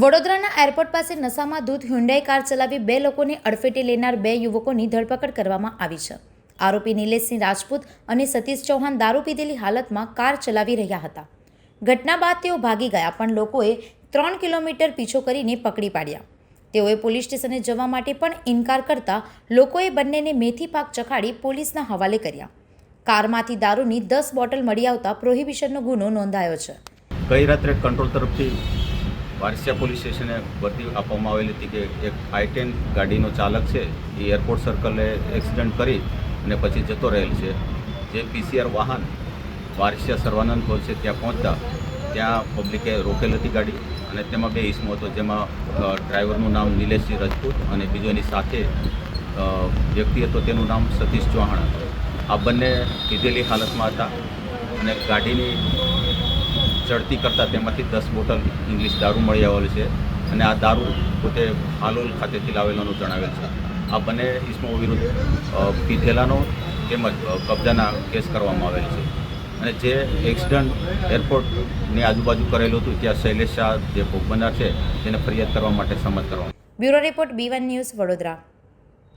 વડોદરાના એરપોર્ટ પાસે નશામાં ધૂત હ્યુન્ડાઈ કાર ચલાવી બે લોકોને અડફેટે લેનાર બે યુવકોની ધરપકડ કરવામાં આવી છે. આરોપી નિલેશસિંહ રાજપૂત અને સતીશ ચૌહાણ દારૂ પીધેલી હાલતમાં કાર ચલાવી રહ્યા હતા. ઘટના બાદ તેઓ ભાગી ગયા, પણ લોકોએ ત્રણ કિલોમીટર પીછો કરીને પકડી પાડ્યા. તેઓએ પોલીસ સ્ટેશને જવા માટે પણ ઇનકાર કરતા લોકોએ બંનેને મેથી પાક ચખાડી પોલીસના હવાલે કર્યા. કારમાંથી દારૂની દસ બોટલ મળી આવતા પ્રોહિબિશનનો ગુનો નોંધાયો છે. ગઈ રાત્રે કંટ્રોલ તરફથી વારસિયા પોલીસ સ્ટેશને વર્દી આપવામાં આવેલી હતી કે એક આઈ ટેન ગાડીનો ચાલક છે, એ એરપોર્ટ સર્કલે એક્સિડન્ટ કરી અને પછી જતો રહેલ છે. જે પીસીઆર વાહન વારસિયા સર્વાનંદ હોલ છે ત્યાં પહોંચતા, ત્યાં પબ્લિકે રોકેલ હતી ગાડી અને તેમાં બે ઇસમો હતો, જેમાં ડ્રાઈવરનું નામ નિલેશજી રજપૂત અને બીજો એની સાથે વ્યક્તિ હતો, તેનું નામ સતીશ ચૌહાણ. આ બંને પીધેલી હાલતમાં હતા અને ગાડીની ચડતી કરતાં તેમાંથી દસ બોટલ ઇંગ્લિશ દારૂ મળી આવેલ છે અને આ દારૂ પોતે હાલોલ ખાતેથી લાવેલાનું જણાવેલ છે. આ બંને ઇસમો વિરુદ્ધ પીધેલાનો તેમજ કબજાના કેસ કરવામાં આવેલ છે. અને જે એક્સિડન્ટ એરપોર્ટની આજુબાજુ કરેલું હતું, ત્યાં શૈલેષ શાહ જે ભોગ છે, તેને ફરિયાદ કરવા માટે સંમત કરવામાં bureau report B one news Vadodara.